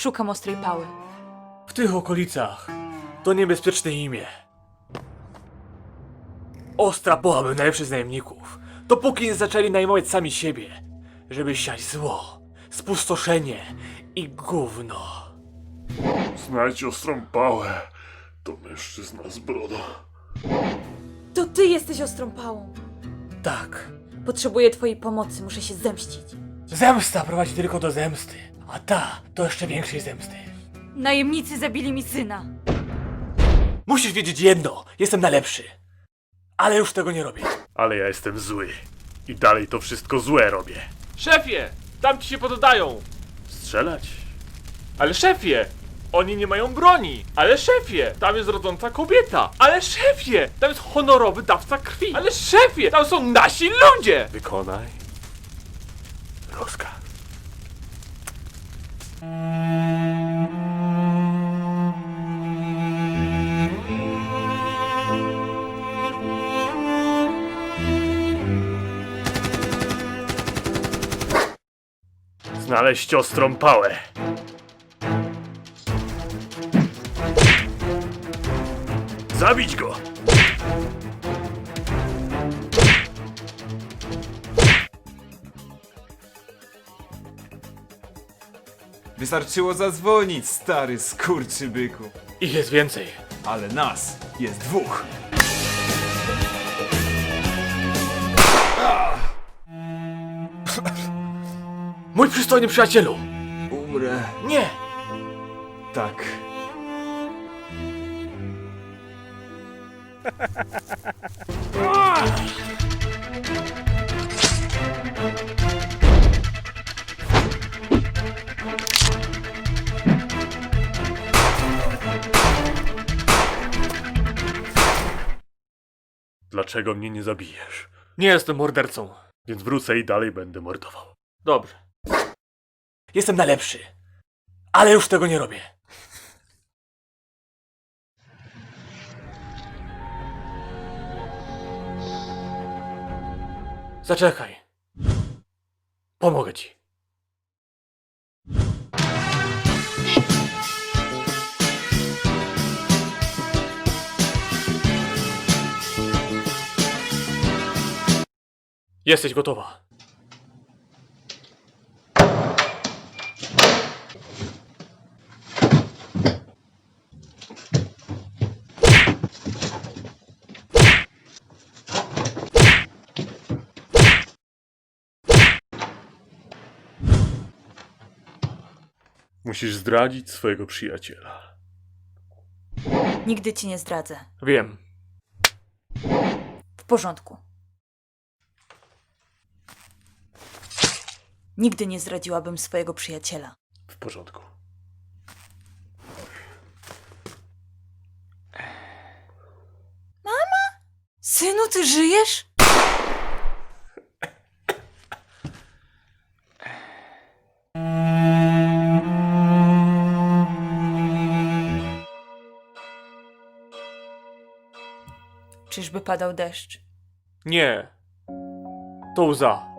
Szukam ostrej pały. W tych okolicach to niebezpieczne imię. Ostra Boła był najlepszy z najemników, dopóki nie zaczęli najmować sami siebie, żeby siać zło, spustoszenie i gówno. Znajdź ostrą pałę. To mężczyzna z brodą. To ty jesteś ostrą pałą. Tak, Potrzebuję twojej pomocy, muszę się zemścić. zemsta prowadzi tylko do zemsty, a ta do jeszcze większej zemsty. Najemnicy zabili mi syna. Musisz wiedzieć jedno, jestem najlepszy. Ale już tego nie robię. Ale ja jestem zły. I dalej to wszystko złe robię. Szefie! Tam ci się poddają! Strzelać? Ale szefie! Oni nie mają broni! Ale szefie! Tam jest rodząca kobieta! Ale szefie! Tam jest honorowy dawca krwi! Ale szefie! Tam są nasi ludzie! Wykonaj. Rozkaz. Znaleźć ostrą pałę. Zabić go! Wystarczyło zadzwonić, stary skurczybyku. Ich jest więcej. Ale nas jest dwóch. Mój przystojny przyjacielu! Umrę. Nie! Tak. Dlaczego mnie nie zabijesz? Nie jestem mordercą. Więc wrócę i dalej będę mordował. Dobrze. Jestem najlepszy. Ale już tego nie robię. Zaczekaj. Pomogę ci. Jesteś gotowa. Musisz zdradzić swojego przyjaciela. Nigdy ci nie zdradzę. Wiem. W porządku. Nigdy nie zdradziłabym swojego przyjaciela. W porządku. Synu, ty żyjesz? Czyżby padał deszcz? Nie. To łza.